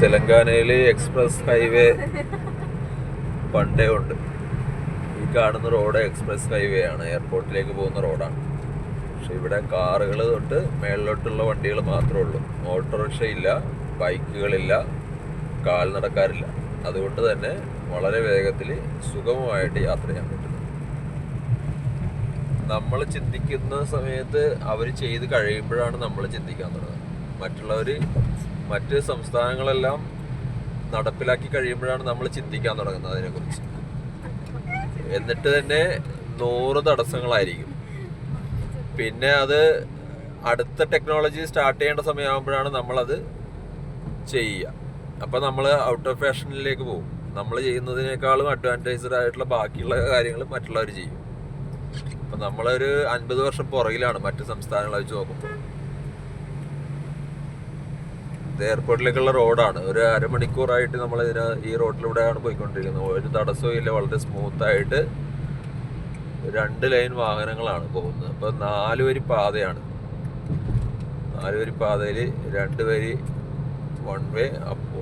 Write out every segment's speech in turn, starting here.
തെലങ്കാനയിൽ express highway പണ്ടേ ഉണ്ട്. ഈ കാണുന്ന റോഡ് എക്സ്പ്രസ് ഹൈവേ ആണ്. എയർപോർട്ടിലേക്ക് പോകുന്ന റോഡാണ്. പക്ഷെ ഇവിടെ കാറുകൾ തൊട്ട് മേളിലോട്ടുള്ള വണ്ടികൾ മാത്രമേ ഉള്ളൂ. ഓട്ടോറിക്ഷ ഇല്ല ബൈക്കുകളില്ല കാൽനടക്കാരില്ല അതുകൊണ്ട് തന്നെ വളരെ വേഗത്തിൽ സുഗമമായിട്ട് യാത്ര ചെയ്യാൻ പറ്റുന്നു നമ്മൾ ചിന്തിക്കുന്ന സമയത്ത് അവർ ചെയ്ത് കഴിയുമ്പോഴാണ് നമ്മൾ ചിന്തിക്കാൻ തുടങ്ങുന്നത്. മറ്റുള്ളവർ മറ്റ് സംസ്ഥാനങ്ങളെല്ലാം നടപ്പിലാക്കി കഴിയുമ്പോഴാണ് നമ്മൾ ചിന്തിക്കാൻ തുടങ്ങുന്നത് അതിനെക്കുറിച്ച്. എന്നിട്ട് തന്നെ നൂറ് തടസ്സങ്ങളായിരിക്കും. പിന്നെ അത് അടുത്ത ടെക്നോളജി സ്റ്റാർട്ട് ചെയ്യേണ്ട സമയമാകുമ്പോഴാണ് നമ്മളത് ചെയ്യുക. അപ്പം നമ്മൾ ഔട്ട് ഓഫ് ഫാഷനിലേക്ക് പോകും. നമ്മൾ ചെയ്യുന്നതിനേക്കാളും അഡ്വാന്റേജ്ഡ് ആയിട്ടുള്ള ബാക്കിയുള്ള കാര്യങ്ങൾ മറ്റുള്ളവർ ചെയ്യും. അപ്പം നമ്മളൊരു അൻപത് വർഷം പുറകിലാണ് മറ്റ് സംസ്ഥാനങ്ങളെ വെച്ച് നോക്കുമ്പോൾ. ഇത് എയർപോർട്ടിലേക്കുള്ള റോഡാണ്. ഒരു അരമണിക്കൂറായിട്ട് നമ്മൾ ഇതിന് ഈ റോഡിലൂടെയാണ് പോയിക്കൊണ്ടിരിക്കുന്നത്. ഒരു തടസ്സവും ഇല്ല. വളരെ സ്മൂത്തായിട്ട് രണ്ട് ലൈൻ വാഹനങ്ങളാണ് പോകുന്നത്. അപ്പോൾ നാല് വരി പാതയാണ്. നാല് വരി പാതയിൽ രണ്ട് വരി വൺ വേ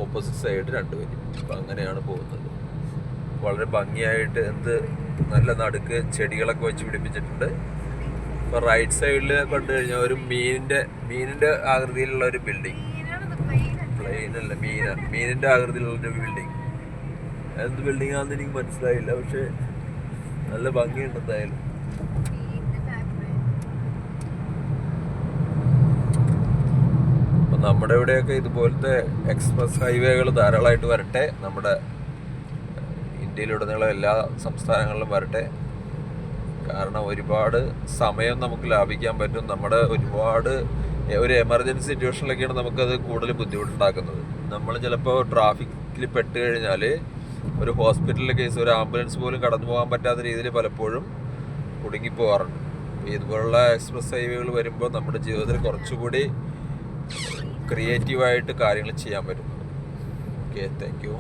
ഓപ്പോസിറ്റ് സൈഡ് രണ്ട് വരി. അപ്പം അങ്ങനെയാണ് പോകുന്നത്. വളരെ ഭംഗിയായിട്ട് എന്ത് നല്ല നടുക്ക് ചെടികളൊക്കെ വെച്ച് പിടിപ്പിച്ചിട്ടുണ്ട്. ഇപ്പോൾ റൈറ്റ് സൈഡിൽ കണ്ടു കഴിഞ്ഞാൽ ഒരു മീനിന്റെ മീനിന്റെ ആകൃതിയിലുള്ള ഒരു ബിൽഡിംഗ് പ്ലെയിൻ മീന. മീനിന്റെ ആകൃതിയിലുള്ള ബിൽഡിംഗ് എന്ത് ബിൽഡിംഗ് ആണെന്ന് എനിക്ക് മനസ്സിലായില്ല പക്ഷെ നല്ല ഭംഗിയുണ്ട് എന്തായാലും. നമ്മുടെ ഇവിടെയൊക്കെ ഇതുപോലത്തെ എക്സ്പ്രസ് ഹൈവേകൾ ധാരാളമായിട്ട് വരട്ടെ. നമ്മുടെ ഇന്ത്യയിലുടനീളം എല്ലാ സംസ്ഥാനങ്ങളിലും വരട്ടെ. കാരണം ഒരുപാട് സമയം നമുക്ക് ലാഭിക്കാൻ പറ്റും. നമ്മുടെ ഒരുപാട് ഒരു എമർജൻസി സിറ്റുവേഷനിലൊക്കെയാണ് നമുക്കത് കൂടുതൽ ബുദ്ധിമുട്ടുണ്ടാക്കുന്നത്. നമ്മൾ ചിലപ്പോൾ ട്രാഫിക്കിൽ പെട്ട് കഴിഞ്ഞാൽ ഒരു ഹോസ്പിറ്റലിലെ കേസ് ഒരു ആംബുലൻസ് പോലും കടന്നു പോകാൻ പറ്റാത്ത രീതിയിൽ പലപ്പോഴും കുടുങ്ങിപ്പോകാറുണ്ട് ഇതുപോലുള്ള എക്സ്പ്രസ് ഹൈവേകൾ വരുമ്പോൾ നമ്മുടെ ജീവിതത്തിൽ കുറച്ചുകൂടി ക്രിയേറ്റീവായിട്ട് കാര്യങ്ങൾ ചെയ്യാൻ പറ്റും ഓക്കെ താങ്ക് യു